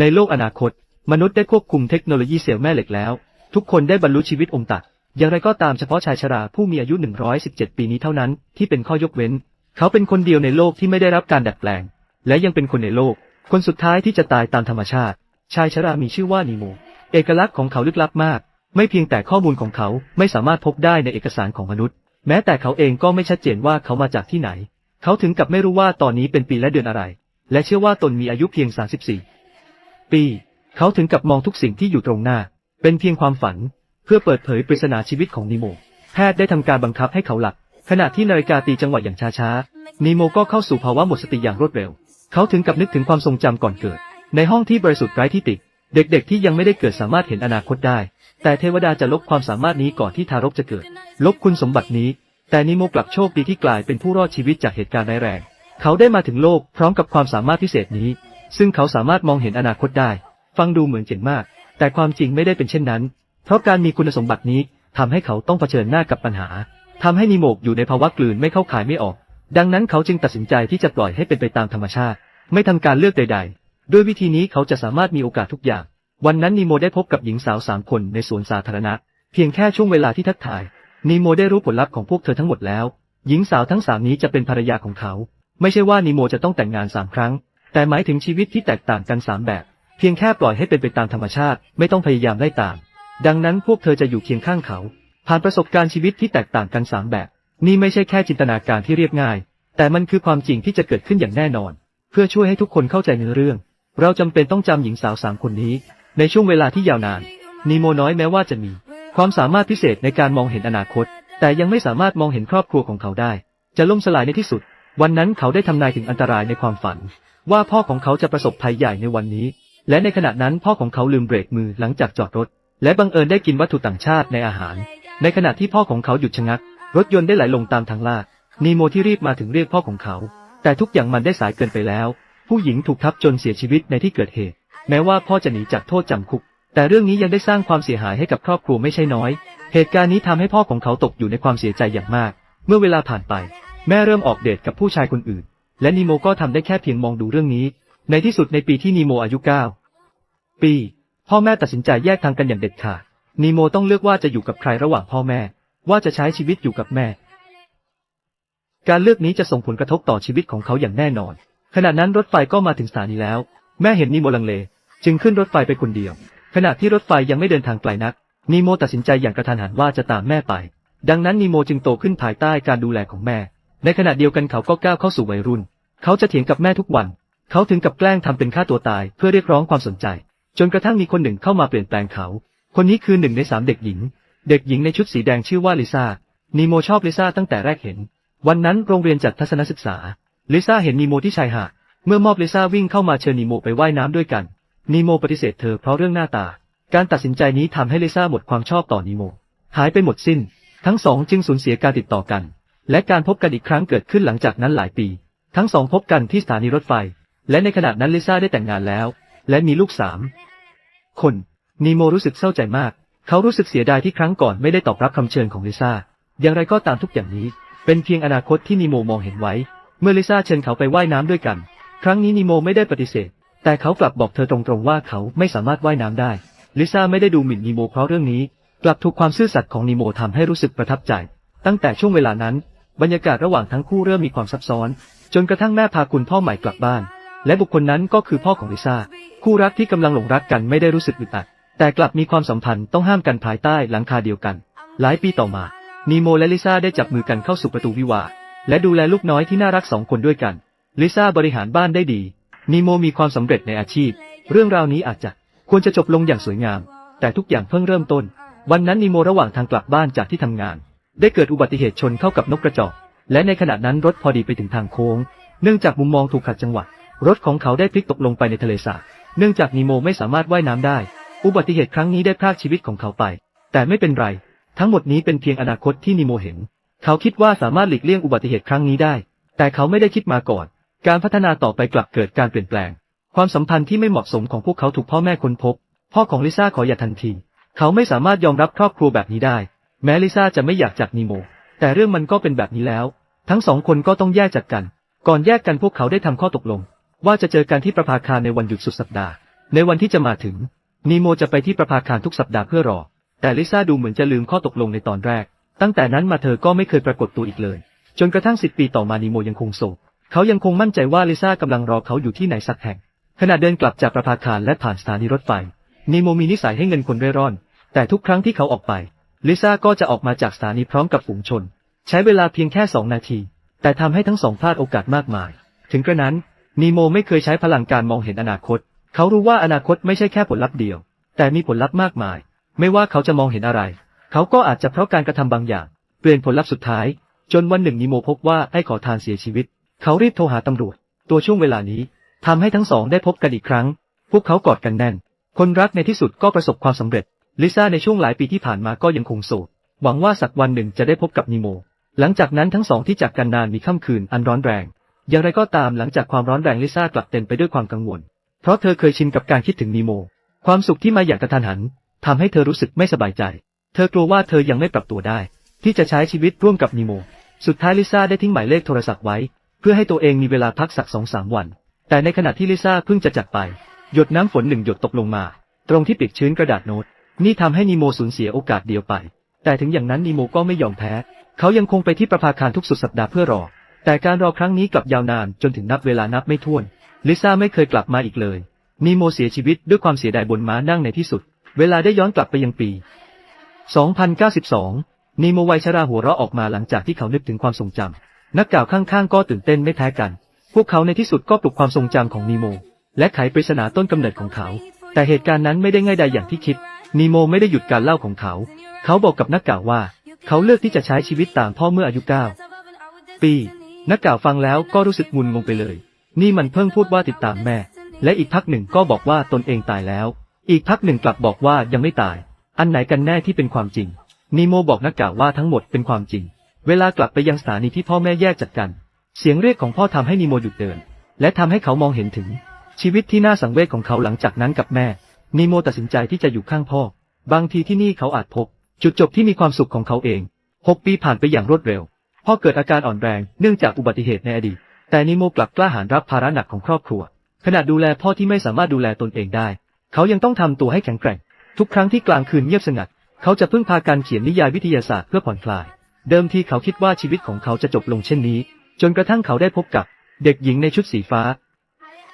ในโลกอนาคต มนุษย์ได้ควบคุมเทคโนโลยีเซลล์แม่เหล็กแล้ว ทุกคนได้บรรลุชีวิตองค์ตัด อย่างไรก็ตามเฉพาะชายชราผู้มีอายุ 117 ปีนี้เท่านั้น ที่เป็นข้อยกเว้น เขาเป็นคนเดียวในโลกที่ไม่ได้รับการดัดแปลง และยังเป็นคนในโลก คนสุดท้ายที่จะตายตามธรรมชาติ ชายชรามีชื่อว่านีโมเอกลักษณ์ของเขาลึกลับมาก ไม่เพียงแต่ข้อมูลของเขาไม่สามารถพบได้ในเอกสารของมนุษย์ แม้แต่เขาเองก็ไม่ชัดเจนว่าเขามาจากที่ไหน เขาถึงกับไม่รู้ว่าตอนนี้เป็นปีและเดือนอะไร และเชื่อว่าตนมีอายุเพียง 34 ปีเขาถึงกับมองทุกสิ่งที่อยู่ตรงหน้า เป็นเพียงความฝัน เพื่อเปิดเผยปริศนาชีวิตของนีโม แพทย์ได้ทำการบังคับให้เขาหลับ ขณะที่นาฬิกาตีจังหวะอย่างช้าๆนีโมก็เข้าสู่ภาวะหมดสติอย่างรวดเร็ว เขาถึงกับนึกถึงความทรงจำก่อนเกิด ในห้องที่บริสุทธิ์ไร้ที่ติ เด็กๆที่ยังไม่ได้เกิดสามารถเห็นอนาคตได้ แต่เทวดาจะลบความสามารถนี้ก่อนที่ทารกจะเกิด ลบคุณสมบัตินี้ แต่นิโมกลับโชคดีที่กลายเป็นผู้รอดชีวิตจากเหตุการณ์ร้ายแรง เขาได้มาถึงโลกพร้อมกับความสามารถพิเศษนี้ ซึ่งเขาสามารถมองเห็นอนาคตได้ ฟังดูเหมือนเจ๋งมาก แต่ความจริงไม่ได้เป็นเช่นนั้น เพราะการมีคุณสมบัตินี้ทำให้เขาต้องเผชิญหน้ากับปัญหาทำให้นิโมกอยู่ในภาวะกลืนไม่เข้าขายไม่ออก ดังนั้นเขาจึงตัดสินใจที่จะปล่อยให้เป็นไปตามธรรมชาติ ไม่ทำการเลือกใด ๆ ด้วยวิธีนี้เขาจะสามารถมีโอกาสทุกอย่าง วันนั้นนีโมได้พบกับหญิงสาวสามคนในสวนสาธารณะ เพียงแค่ช่วงเวลาที่ทักทายนีโมได้รู้ผลลัพธ์ของพวกเธอทั้งหมดแล้ว หญิงสาวทั้งสามนี้จะเป็นภรรยาของเขา ไม่ใช่ว่านีโมจะต้องแต่งงานสามครั้ง แต่หมายถึงชีวิตที่แตกต่างกันสามแบบ เพียงแค่ปล่อยให้เป็นไปตามธรรมชาติ ไม่ต้องพยายามไล่ตาม ดังนั้นพวกเธอจะอยู่เคียงข้างเขา ผ่านประสบการณ์ชีวิตที่แตกต่างกันสามแบบ นี่ไม่ใช่แค่จินตนาการที่เรียบง่าย แต่มันคือความจริงที่จะเกิดขึ้นอย่างแน่นอน เพื่อช่วยให้ทุกคนเข้าใจในเรื่อง เราจำเป็นต้องจำหญิงสาวสามคนนี้ ในช่วงเวลาที่ยาวนานนีโมน้อยแม้ว่าจะมี ความสามารถพิเศษในการมองเห็นอนาคต แต่ยังไม่สามารถมองเห็นครอบครัวของเขาได้ จะล่มสลายในที่สุด วันนั้นเขาได้ทำนายถึงอันตรายในความฝัน ว่าพ่อของเขาจะประสบภัยใหญ่ในวันนี้ และในขณะนั้นพ่อของเขาลืมเบรกมือหลังจากจอดรถ และบังเอิญได้กินวัตถุต่างชาติในอาหาร ในขณะที่พ่อของเขาหยุดชะงัก รถยนต์ได้ไหลลงตามทางลาดนีโมที่รีบมาถึงเรียกพ่อของเขา แต่ทุกอย่างมันได้สายเกินไปแล้ว ผู้หญิงถูกทับจนเสียชีวิตในที่เกิดเหตุ แม้ว่าพ่อจะหนีจากโทษจำคุก แต่เรื่องนี้ยังได้สร้างความเสียหายให้กับครอบครัวไม่ใช่น้อย เหตุการณ์นี้ทำให้พ่อของเขาตกอยู่ในความเสียใจอย่างมาก เมื่อเวลาผ่านไป แม่เริ่มออกเดทกับผู้ชายคนอื่น และนีโมก็ทำได้แค่เพียงมองดูเรื่องนี้ ในที่สุดในปีที่นีโมอายุ 9 ปี พ่อแม่ตัดสินใจแยกทางกันอย่างเด็ดขาดนีโมต้องเลือกว่าจะอยู่กับใครระหว่างพ่อแม่ ว่าจะใช้ชีวิตอยู่กับแม่ การเลือกนี้จะส่งผลกระทบต่อชีวิตของเขาอย่างแน่นอน ขณะนั้นรถไฟก็มาถึงสถานีแล้ว แม่เห็นนีโมลังเล จึงขึ้นรถไฟไปคนเดียว ขณะที่รถไฟยังไม่เดินทางไกลนัก นีโมตัดสินใจอย่างกระทันหันว่าจะตามแม่ไป ดังนั้นนีโมจึงโตขึ้นภายใต้การดูแลของแม่ ในขณะเดียวกันเขาก็ก้าวเข้าสู่วัยรุ่น เขาจะเถียงกับแม่ทุกวัน เขาถึงกับแกล้งทำเป็นฆ่าตัวตายเพื่อเรียกร้องความสนใจ จนกระทั่งมีคนหนึ่งเข้ามาเปลี่ยนแปลงเขา คนนี้คือหนึ่งในสามเด็กหญิง เด็กหญิงในชุดสีแดงชื่อว่าลิซ่า นีโมชอบลิซ่าตั้งแต่แรกเห็น วันนั้นโรงเรียนจัดทัศนศึกษา ลิซ่าเห็นนีโมที่ชายหาด เมื่อมอบลิซ่าวิ่งเข้ามาเชิญนีโมไปว่ายน้ำด้วยกัน นีโมปฏิเสธเธอเพราะเรื่องหน้าตา การตัดสินใจนี้ทำให้ลิซ่าหมดความชอบต่อนีโม หายไปหมดสิ้น ทั้งสองจึงสูญเสียการติดต่อกัน และการพบกันอีกครั้งเกิดขึ้นหลังจากนั้นหลายปี ทั้งสองพบกันที่สถานีรถไฟ และในขณะนั้นลิซ่าได้แต่งงานแล้ว และมีลูกสามคนนีโมรู้สึกเศร้าใจมาก เขารู้สึกเสียดายที่ครั้งก่อนไม่ได้ตอบรับคำเชิญของลิซ่า อย่างไรก็ตามทุกอย่างนี้ เป็นเพียงอนาคตที่นีโมมองเห็นไว้ เมื่อลิซ่าเชิญเขาไปว่ายน้ำด้วยกัน ครั้งนี้นีโมไม่ได้ปฏิเสธ แต่เขากลับบอกเธอตรงๆว่าเขาไม่สามารถว่ายน้ำได้ ลิซ่าไม่ได้ดูหมิ่นนีโมเพราะเรื่องนี้ กลับถูกความซื่อสัตย์ของนีโมทำให้รู้สึกประทับใจ ตั้งแต่ช่วงเวลานั้น บรรยากาศระหว่างทั้งคู่เริ่มมีความซับซ้อน จนกระทั่งแม่พาคุณพ่อใหม่กลับบ้าน และบุคคลนั้นก็คือพ่อของลิซ่า คู่รักที่กำลังหลงรักกันไม่ได้รู้สึกอึดอัด แต่กลับมีความสัมพันธ์ต้องห้ามกันภายใต้หลังคาเดียวกัน หลายปีต่อมา นีโมและลิซ่าได้จับมือกันเข้าสู่ประตูวิวาห์และดูแลลูกน้อยที่น่ารักสองคนด้วยกัน ลิซ่าบริหารบ้านได้ดี นีโมมีความสำเร็จในอาชีพ เรื่องราวนี้อาจจะควรจะจบลงอย่างสวยงาม แต่ทุกอย่างเพิ่งเริ่มต้น วันนั้นนีโมระหว่างทางกลับบ้านจากที่ทำงาน ได้เกิดอุบัติเหตุชนเข้ากับนกกระจอก และในขณะนั้นรถพอดีไปถึงทางโค้ง เนื่องจากมุมมองถูกขัดจังหวะรถของเขาได้พลิกตกลงไปในทะเลสาบ เนื่องจากนีโมไม่สามารถว่ายน้ำได้ อุบัติเหตุครั้งนี้ได้พรากชีวิตของเขาไป แต่ไม่เป็นไร ทั้งหมดนี้เป็นเพียงอนาคตที่นีโมเห็น เขาคิดว่าสามารถหลีกเลี่ยงอุบัติเหตุครั้งนี้ได้ แต่เขาไม่ได้คิดมาก่อน การพัฒนาต่อไปกลับเกิดการเปลี่ยนแปลง ความสัมพันธ์ที่ไม่เหมาะสมของพวกเขาถูกพ่อแม่ค้นพบ พ่อของลิซ่าขอหย่าทันที เขาไม่สามารถยอมรับครอบครัวแบบนี้ได้ แม้ลิซ่าจะไม่อยากจากนีโม แต่เรื่องมันก็เป็นแบบนี้แล้ว ทั้งสองคนก็ต้องแยกจากกัน ก่อนแยกกันพวกเขาได้ทำข้อตกลง ว่าจะเจอกันที่ประภาคารในวันหยุดสุดสัปดาห์ ในวันที่จะมาถึง นีโมจะไปที่ประภาคารทุกสัปดาห์เพื่อรอ แต่ลิซ่าดูเหมือนจะลืมข้อตกลงในตอนแรก ตั้งแต่นั้นมาเธอก็ไม่เคยปรากฏตัวอีกเลย จนกระทั่งสิบปีต่อมานีโมยังคงโสดเขายังคงมั่นใจว่าลิซ่ากำลังรอเขาอยู่ที่ไหนสักแห่ง ขณะเดินกลับจากประภาคารและผ่านสถานีรถไฟนีโมมีนิสัยให้เงินคนเร่ร่อน แต่ทุกครั้งที่เขาออกไป ลิซ่าก็จะออกมาจากสถานีพร้อมกับฝูงชน ใช้เวลาเพียงแค่สองนาที แต่ทำให้ทั้งสองพลาดโอกาสมากมาย ถึงกระนั้นนีโมไม่เคยใช้พลังการมองเห็นอนาคต เขารู้ว่าอนาคตไม่ใช่แค่ผลลัพธ์เดียว แต่มีผลลัพธ์มากมาย ไม่ว่าเขาจะมองเห็นอะไร เขาก็อาจจะเพราะการกระทำบางอย่าง เปลี่ยนผลลัพธ์สุดท้าย จนวันหนึ่งนีโมพบว่าไอ้ขอทานเสียชีวิต เขารีบโทรหาตำรวจ ตัวช่วงเวลานี้ทำให้ทั้งสองได้พบกันอีกครั้ง พวกเขากอดกันแน่น คนรักในที่สุดก็ประสบความสำเร็จ ลิซ่าในช่วงหลายปีที่ผ่านมาก็ยังคงโสด หวังว่าสักวันหนึ่งจะได้พบกับนีโม หลังจากนั้นทั้งสองที่จากกันนานมีค่ำคืนอันร้อนแรง อย่างไรก็ตามหลังจากความร้อนแรงลิซ่ากลับเต็มไปด้วยความกังวล เพราะเธอเคยชินกับการคิดถึงนีโม ความสุขที่มาอย่างกระทันหันทำให้เธอรู้สึกไม่สบายใจ เธอกลัวว่าเธอยังไม่ปรับตัวได้ ที่จะใช้ชีวิตร่วมกับนีโม สุดท้ายลิซ่าได้ทิ้งหมายเลขโทรศัพท์ไว้ เพื่อให้ตัวเองมีเวลาพักสักสองสามวัน แต่ในขณะที่ลิซ่าเพิ่งจะจากไป หยดน้ำฝนหนึ่งหยดตกลงมา ตรงที่ปีกชื้นกระดาษโน้ต นี่ทำให้นีโมสูญเสียโอกาสเดียวไป แต่ถึงอย่างนั้นนีโมก็ไม่ยอมแพ้ เขายังคงไปที่ประภาคารทุกสุดสัปดาห์เพื่อรอ แต่การรอครั้งนี้กลับยาวนานจนถึงนับเวลานับไม่ถ้วน ลิซ่าไม่เคยกลับมาอีกเลย นีโมเสียชีวิตด้วยความเสียดายบนม้านั่งในที่สุด เวลาได้ย้อนกลับไปยังปี 2092 นีโมวัยชราหัวเราะออกมาหลังจากที่เขานึกถึงความทรงจำนักกล่าวข้างๆ ก็ตื่นเต้นไม่แพ้กัน พวกเขาในที่สุดก็ปลุกความทรงจำของนีโมและไขปริศนาต้นกำเนิดของเขา แต่เหตุการณ์นั้นไม่ได้ง่ายดายอย่างที่คิด นีโมไม่ได้หยุดการเล่าของเขา เขาบอกกับนักกล่าวว่า เขาเลือกที่จะใช้ชีวิตตามพ่อเมื่ออายุเก้าปี นักกล่าวฟังแล้วก็รู้สึกงุนงงไปเลย นี่มันเพิ่งพูดว่าติดตามแม่ และอีกพักหนึ่งก็บอกว่าตนเองตายแล้ว อีกพักหนึ่งกลับบอกว่ายังไม่ตาย อันไหนกันแน่ที่เป็นความจริง นีโมบอกนักกล่าวว่าทั้งหมดเป็นความจริง เวลากลับไปยังสถานีที่พ่อแม่แยกจากกัน เสียงเรียกของพ่อทำให้นีโมหยุดเดิน และทำให้เขามองเห็นถึงชีวิตที่น่าสังเวชของเขาหลังจากนั้นกับแม่ นีโมตัดสินใจที่จะอยู่ข้างพ่อ บางทีที่นี่เขาอาจพบ จุดจบที่มีความสุขของเขาเองหกปีผ่านไปอย่างรวดเร็ว พ่อเกิดอาการอ่อนแรงเนื่องจากอุบัติเหตุในอดีต แต่นิโมกลับกล้าหาญรับภาระหนักของครอบครัว ขณะดูแลพ่อที่ไม่สามารถดูแลตนเองได้ เขายังต้องทำตัวให้แข็งแกร่ง ทุกครั้งที่กลางคืนเงียบสงัด เขาจะพึ่งพาการเขียนนิยายวิทยาศาสตร์เพื่อผ่อนคลาย เดิมทีเขาคิดว่าชีวิตของเขาจะจบลงเช่นนี้ จนกระทั่งเขาได้พบกับ เด็กหญิงในชุดสีฟ้า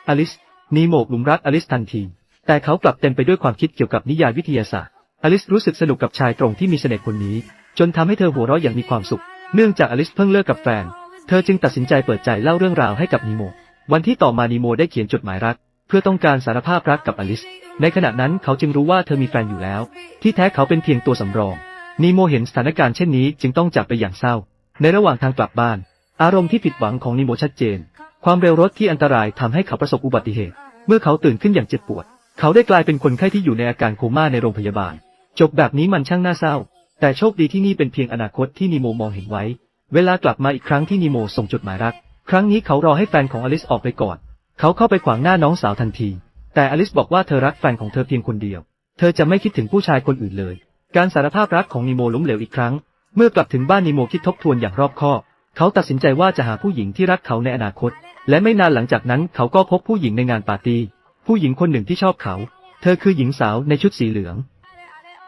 อลิสนีโมกลุมรักอลิสทันที แต่เขากลับเต็มไปด้วยความคิดเกี่ยวกับนิยายวิทยาศาสตร์ อลิสรู้สึกสนุกกับชายตรงที่มีเสน่ห์คนนี้ จนทำให้เธอหัวเราะอย่างมีความสุข เนื่องจากอลิสเพิ่งเลิกกับแฟน เธอจึงตัดสินใจเปิดใจเล่าเรื่องราวให้กับนีโม วันที่ต่อมานีโมได้เขียนจดหมายรัก เพื่อต้องการสารภาพรักกับอลิส ในขณะนั้นเขาจึงรู้ว่าเธอมีแฟนอยู่แล้ว ที่แท้เขาเป็นเพียงตัวสำรองนีโมเห็นสถานการณ์เช่นนี้จึงต้องจากไปอย่างเศร้า ในระหว่างทางกลับบ้าน อารมณ์ที่ผิดหวังของนีโมชัดเจน ความเร็วรถที่อันตรายทำให้เขาประสบอุบัติเหตุ เมื่อเขาตื่นขึ้นอย่างเจ็บปวด เขาได้กลายเป็นคนไข้ที่อยู่ในอาการโคม่าในโรงพยาบาล จบแบบนี้มันช่างน่าเศร้า แต่โชคดีที่นี่เป็นเพียงอนาคตที่นีโมมองเห็นไว้ เวลากลับมาอีกครั้งที่นีโมส่งจดหมายรัก ครั้งนี้เขารอให้แฟนของอลิสออกไปก่อน เขาเข้าไปขวางหน้าน้องสาวทันที แต่อลิสบอกว่าเธอรักแฟนของเธอเพียงคนเดียว เธอจะไม่คิดถึงผู้ชายคนอื่นเลย การสารภาพรักของนีโมล้มเหลวอีกครั้ง เมื่อกลับถึงบ้านนีโมคิดทบทวนอย่างรอบคอบ เขาตัดสินใจว่าจะหาผู้หญิงที่รักเขาในอนาคต และไม่นานหลังจากนั้นเขาก็พบผู้หญิงในงานปาร์ตี้ ผู้หญิงคนหนึ่งที่ชอบเขา เธอคือหญิงสาวในชุดสีเหลือง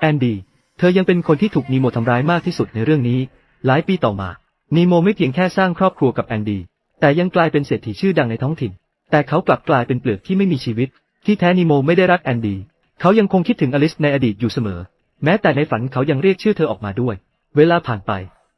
แอนดี้ เธอยังเป็นคนที่ถูกนีโมทำร้ายมากที่สุดในเรื่องนี้ หลายปีต่อมา นีโมไม่เพียงแค่สร้างครอบครัวกับแอนดี้ แต่ยังกลายเป็นเศรษฐีชื่อดังในท้องถิ่น แต่เขากลับกลายเป็นเปลือกที่ไม่มีชีวิต ที่แท้นีโมไม่ได้รักแอนดี้ เขายังคงคิดถึงอลิสในอดีตอยู่เสมอ แม้แต่ในฝันเขายังเรียกชื่อเธอออกมาด้วย เวลาผ่านไป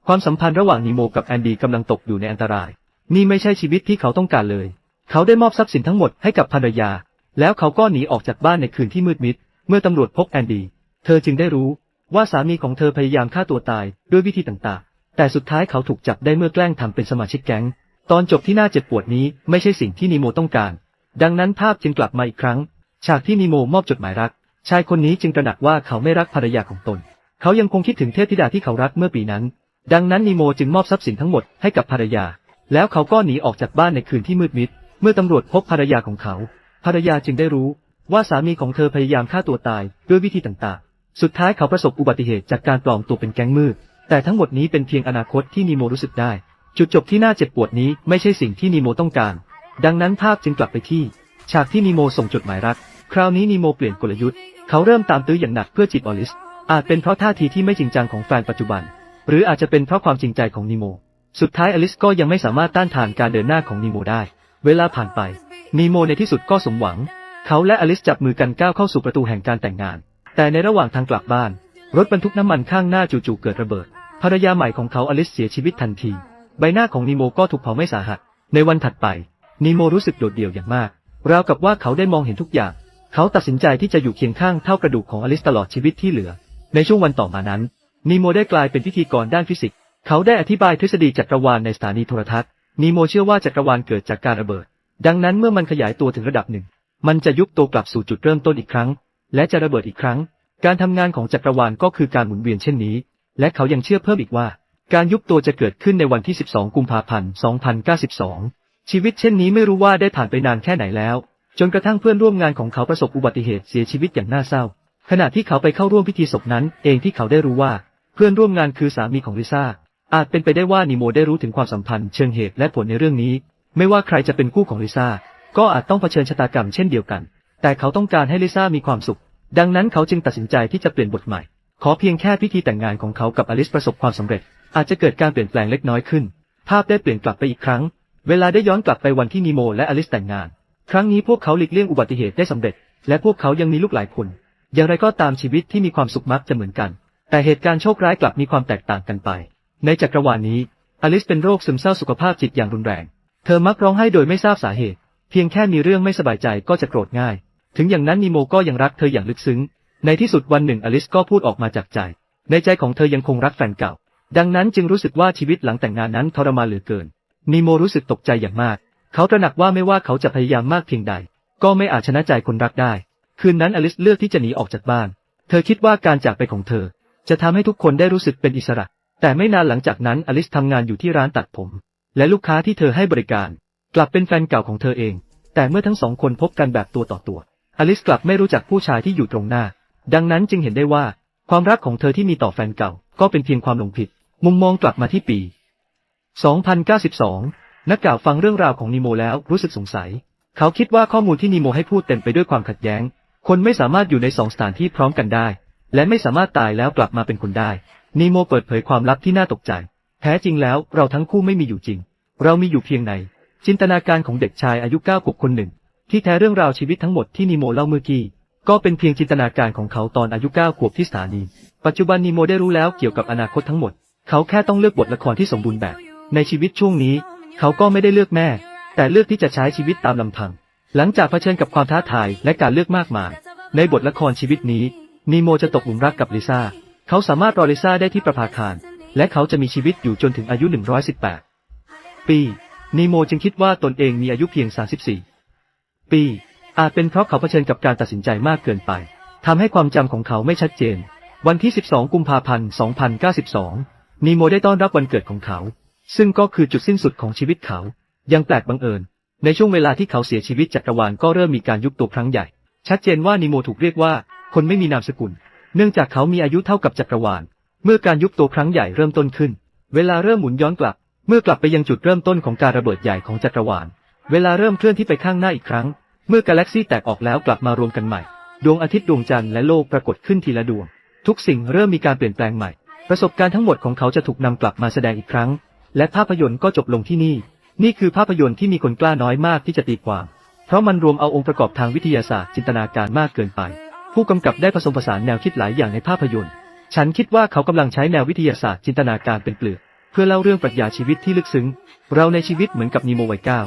ความสัมพันธ์ระหว่างนีโมกับแอนดี้กำลังตกอยู่ในอันตราย นี่ไม่ใช่ชีวิตที่เขาต้องการเลย เขาได้มอบทรัพย์สินทั้งหมดให้กับภรรยา แล้วเขาก็หนีออกจากบ้านในคืนที่มืดมิด เมื่อตำรวจพบแอนดี้ เธอจึงได้รู้ว่าสามีของเธอพยายามฆ่าตัวตายด้วยวิธีต่างๆ แต่สุดท้ายเขาถูกจับได้เมื่อแกล้งทำเป็นสมาชิกแก๊ง ตอนจบที่น่าเจ็บปวดนี้ไม่ใช่สิ่งที่นีโมต้องการ ดังนั้นภาพจึงกลับมาอีกครั้ง ฉากที่นีโมมอบจดหมายรัก ชายคนนี้จึงตระหนักว่าเขาไม่รักภรรยาของตน เขายังคงคิดถึงเทพธิดาที่เขารักเมื่อปีนั้น ดังนั้นนีโมจึงมอบทรัพย์สินทั้งหมดให้กับภรรยา แล้วเขาก็หนีออกจากบ้านในคืนที่มืดมิด เมื่อตำรวจพบภรรยาของเขา ภรรยาจึงได้รู้ว่าสามีของเธอพยายามฆ่าตัวตายด้วยวิธีต่างๆ สุดท้ายเขาประสบอุบัติเหตุจากการปลอมตัวเป็นแก๊งมืด แต่ทั้งหมดนี้เป็นเพียงอนาคตที่นีโมรู้สึกได้ จุดจบที่น่าเจ็บปวดนี้ไม่ใช่สิ่งที่นีโมต้องการ ดังนั้นภาพจึงกลับไปที่ ฉากที่นีโมส่งจดหมายรัก คราวนี้นีโมเปลี่ยนกลยุทธ์ เขาเริ่มตามตื้ออย่างหนักเพื่อจีบอลิส อาจเป็นเพราะท่าทีที่ไม่จริงจังของแฟนปัจจุบัน หรืออาจจะเป็นเพราะความจริงใจของนีโม สุดท้ายอลิสก็ยังไม่สามารถต้านทานการเดินหน้าของนีโมได้ เวลาผ่านไป นีโมในที่สุดก็สมหวัง เขาและอลิสจับมือกันก้าวเข้าสู่ประตูแห่งการแต่งงาน แต่ในระหว่างทางกลับบ้าน รถบรรทุกน้ำมันข้างหน้าจู่ๆเกิดระเบิด ภรรยาใหม่ของเขาอลิสเสียชีวิตทันที ใบหน้าของนีโมก็ถูกเผาไม่สาหัส ในวันถัดไป นีโมรู้สึกโดดเดี่ยวอย่างมาก ราวกับว่าเขาได้มองเห็นทุกอย่าง เขาตัดสินใจที่จะอยู่เคียงข้างเท่ากระดูกของอลิสตลอดชีวิตที่เหลือ ในช่วงวันต่อมานั้น นีโมได้กลายเป็นพิธีกรด้านฟิสิกส์ เขาได้อธิบายทฤษฎีจักรวาลในสถานีโทรทัศน์ นีโมเชื่อว่าจักรวาลเกิดจากการระเบิด ดังนั้นเมื่อมันขยายตัวถึงระดับหนึ่ง มันจะยุบตัวกลับสู่จุดเริ่มต้นอีกครั้ง และจะระเบิดอีกครั้ง การทำงานของจักรวาลก็คือการหมุนเวียนเช่นนี้ และเขายังเชื่อเพิ่มอีกว่า การยุบตัวจะเกิดขึ้นในวันที่ 12 กุมภาพันธ์ 2092 ชีวิตเช่นนี้ไม่รู้ว่าได้ผ่านไปนานแค่ไหนแล้ว จนกระทั่งเพื่อนร่วมงานของเขาประสบอุบัติเหตุเสียชีวิตอย่างน่าเศร้า ขณะที่เขาไปเข้าร่วมพิธีศพนั้น เองที่เขาได้รู้ว่า เพื่อนร่วมงานคือสามีของลิซ่า อาจเป็นไปได้ว่านิโมได้รู้ถึงความสัมพันธ์เชิงเหตุและผลในเรื่องนี้ ไม่ว่าใครจะเป็นคู่ของลิซ่า ก็อาจต้องเผชิญชะตากรรมเช่นเดียวกัน แต่เขาต้องการให้ลิซ่ามีความสุข ดังนั้นเขาจึงตัดสินใจที่จะเปลี่ยนบทใหม่ ขอเพียงแค่พิธีแต่งงานของเขากับอลิสประสบความสำเร็จ อาจจะเกิดการเปลี่ยนแปลงเล็กน้อยขึ้น ภาพได้เปลี่ยนกลับไปอีกครั้ง เวลาได้ย้อนกลับไปวันที่นีโมและอลิสแต่งงาน ครั้งนี้พวกเขาหลีกเลี่ยงอุบัติเหตุได้สำเร็จ และพวกเขายังมีลูกหลายคน อย่างไรก็ตามชีวิตที่มีความสุขมักจะเหมือนกัน แต่เหตุการณ์โชคร้ายกลับมีความแตกต่างกันไป ในจักรวาลนี้ อลิสเป็นโรคซึมเศร้าสุขภาพจิตอย่างรุนแรง เธอมักร้องไห้โดยไม่ทราบสาเหตุ เพียงแค่มีเรื่องไม่สบายใจก็จะโกรธง่าย ถึงอย่างนั้นนีโมก็ยังรักเธออย่างลึกซึ้ง ในที่สุดวันหนึ่งอลิสก็พูดออกมาจากใจ ในใจของเธอยังคงรักแฟนเก่า ดังนั้นจึงรู้สึกว่าชีวิตหลังแต่งงานนั้นทรมานเหลือเกินนีโมรู้สึกตกใจอย่างมาก เขาตระหนักว่าไม่ว่าเขาจะพยายามมากเพียงใด ก็ไม่อาจชนะใจคนรักได้ คืนนั้นอลิสเลือกที่จะหนีออกจากบ้าน เธอคิดว่าการจากไปของเธอ จะทำให้ทุกคนได้รู้สึกเป็นอิสระ แต่ไม่นานหลังจากนั้นอลิสทำงานอยู่ที่ร้านตัดผม และลูกค้าที่เธอให้บริการ กลับเป็นแฟนเก่าของเธอเอง แต่เมื่อทั้งสองคนพบกันแบบตัวต่อตัว อลิสกลับไม่รู้จักผู้ชายที่อยู่ตรงหน้า ดังนั้นจึงเห็นได้ว่า ความรักของเธอที่มีต่อแฟนเก่า ก็เป็นเพียงความหลงผิด มุมมองกลับมาที่ปี 2092 นักกล่าวฟังเรื่องราวของนีโมแล้วรู้สึกสงสัย เขาคิดว่าข้อมูลที่นีโมให้พูดเต็มไปด้วยความขัดแย้ง คนไม่สามารถอยู่ในสองสถานที่พร้อมกันได้ และไม่สามารถตายแล้วกลับมาเป็นคนได้ นีโมเปิดเผยความลับที่น่าตกใจ แท้จริงแล้วเราทั้งคู่ไม่มีอยู่จริง เรามีอยู่เพียงใน จินตนาการของเด็กชายอายุเก้าขวบคนหนึ่ง ที่แท้เรื่องราวชีวิตทั้งหมดที่นีโมเล่าเมื่อกี้ก็เป็นเพียงจินตนาการของเขาตอนอายุเก้าขวบที่สถานี ปัจจุบันนีโมได้รู้แล้วเกี่ยวกับอนาคตทั้งหมด เขาแค่ต้องเลือกบทละครที่สมบูรณ์แบบ ในชีวิตช่วงนี้ เขาก็ไม่ได้เลือกแม่ แต่เลือกที่จะใช้ชีวิตตามลำพัง หลังจากเผชิญกับความท้าทายและการเลือกมากมาย ในบทละครชีวิตนี้นีโมจะตกหลุมรักกับลิซ่า เขาสามารถรอลิซ่าได้ที่ประภาคาร และเขาจะมีชีวิตอยู่จนถึงอายุ 118 ปี นีโมจึงคิดว่าตนเองมีอายุเพียง 34 ปี อาจเป็นเพราะเขาเผชิญกับการตัดสินใจมากเกินไปทำให้ความจำของเขาไม่ชัดเจน วันที่ 12 กุมภาพันธ์ 2092 นีโมได้ต้อนรับวันเกิดของเขา ซึ่งก็คือจุดสิ้นสุดของชีวิตเขา ยังแปลกบังเอิญ ในช่วงเวลาที่เขาเสียชีวิตจักรวาลก็เริ่มมีการยุบตัวครั้งใหญ่ ชัดเจนว่านีโมถูกเรียกว่า คนไม่มีนามสกุล เนื่องจากเขามีอายุเท่ากับจักรวาล เมื่อการยุบตัวครั้งใหญ่เริ่มต้นขึ้น เวลาเริ่มหมุนย้อนกลับ เมื่อกลับไปยังจุดเริ่มต้นของการระเบิดใหญ่ของจักรวาล เวลาเริ่มเคลื่อนที่ไปข้างหน้าอีกครั้ง เมื่อกาแล็กซี่แตกออกแล้วกลับมารวมกันใหม่ ดวงอาทิตย์ดวงจันทร์และโลกปรากฏขึ้นทีละดวง ทุกสิ่งเริ่มมีการเปลี่ยนแปลงใหม่ ประสบการณ์ทั้งหมดของเขาจะถูกนำกลับมาแสดงอีกครั้ง และภาพยนตร์ก็จบลงที่นี่ นี่คือภาพยนตร์ที่มีคนกล้าน้อยมากที่จะตีความ เพราะมันรวมเอาองค์ประกอบทางวิทยาศาสตร์จินตนาการมากเกินไป ผู้กำกับได้ผสมผสานแนวคิดหลายอย่างในภาพยนตร์ ฉันคิดว่าเขากำลังใช้แนววิทยาศาสตร์จินตนาการเป็นเปลือก เพื่อเล่าเรื่องปรัชญาชีวิตที่ลึกซึ้ง เราในชีวิตเหมือนกับนีโมวัยเก้า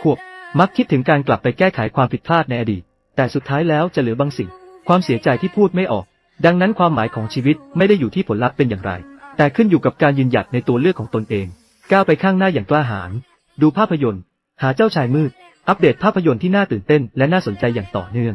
ขวบมักคิดถึงการกลับไปแก้ไขความผิดพลาดในอดีต แต่สุดท้ายแล้วจะเหลือบางสิ่ง ความเสียใจที่พูดไม่ออก ดังนั้นความหมายของชีวิตไม่ได้อยู่ที่ผลลัพธ์เป็นอย่างไร แต่ขึ้นอยู่กับการยืนหยัดในตัวเลือกของตนเอง ก้าวไปข้างหน้าอย่างกล้าหาญดูภาพยนตร์ หาเจ้าชายมืด อัปเดตภาพยนตร์ที่น่าตื่นเต้นและน่าสนใจอย่างต่อเนื่อง